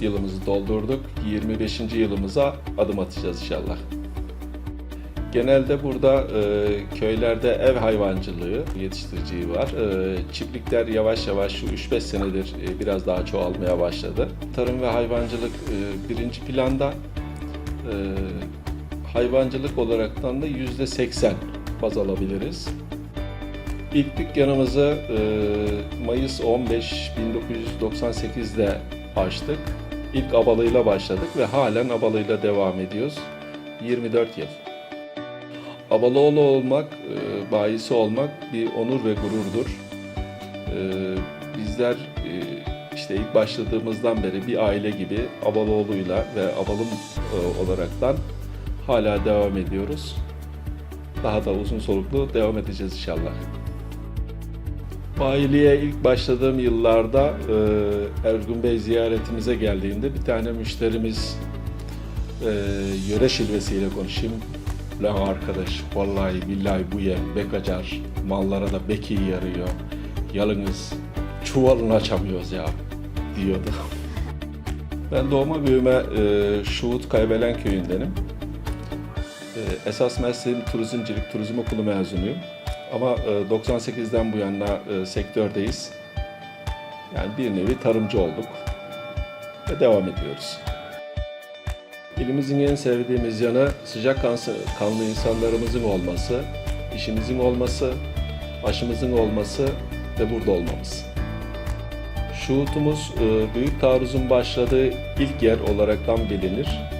yılımızı doldurduk. 25. yılımıza adım atacağız inşallah. Genelde burada e, köylerde ev hayvancılığı yetiştiriciliği var. E, çiftlikler yavaş yavaş şu 3-5 senedir e, biraz daha çoğalmaya başladı. Tarım ve hayvancılık e, birinci planda. E, hayvancılık olaraktan da %80 baz alabiliriz. İlk dükkanımızı e, Mayıs 15 1998'de açtık. İlk abalıyla başladık ve halen abalıyla devam ediyoruz. 24 yıl. Abaloğlu olmak, e, bayisi olmak bir onur ve gururdur. E, bizler e, işte ilk başladığımızdan beri bir aile gibi Abaloğlu'yla ve Abalım e, olaraktan hala devam ediyoruz. Daha da uzun soluklu devam edeceğiz inşallah. Bayiliğe ilk başladığım yıllarda e, Ergun Bey ziyaretimize geldiğinde bir tane müşterimiz e, yöre şilvesiyle konuşayım. Lan arkadaş vallahi billahi bu yer bek acar, mallara da bek iyi yarıyor. Yalınız çuvalını açamıyoruz ya diyordu. Ben doğma büyüme e, Şuhut Kaybelen köyündenim. E, esas mesleğim turizmcilik, turizm okulu mezunuyum. Ama e, 98'den bu yana e, sektördeyiz. Yani bir nevi tarımcı olduk ve devam ediyoruz. İlimizin en sevdiğimiz yanı sıcak kanlı insanlarımızın olması, işimizin olması, aşımızın olması ve burada olmamız. Şuhutumuz e, Büyük Taarruz'un başladığı ilk yer olaraktan bilinir.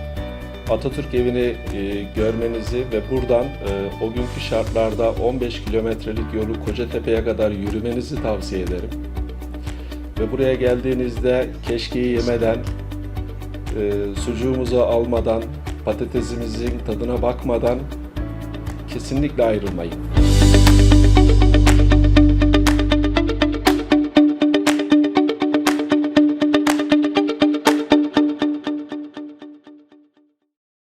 Atatürk evini e, görmenizi ve buradan e, o günkü şartlarda 15 kilometrelik yolu Kocatepe'ye kadar yürümenizi tavsiye ederim. Ve buraya geldiğinizde keşkeyi yemeden, e, sucuğumuzu almadan, patatesimizin tadına bakmadan kesinlikle ayrılmayın.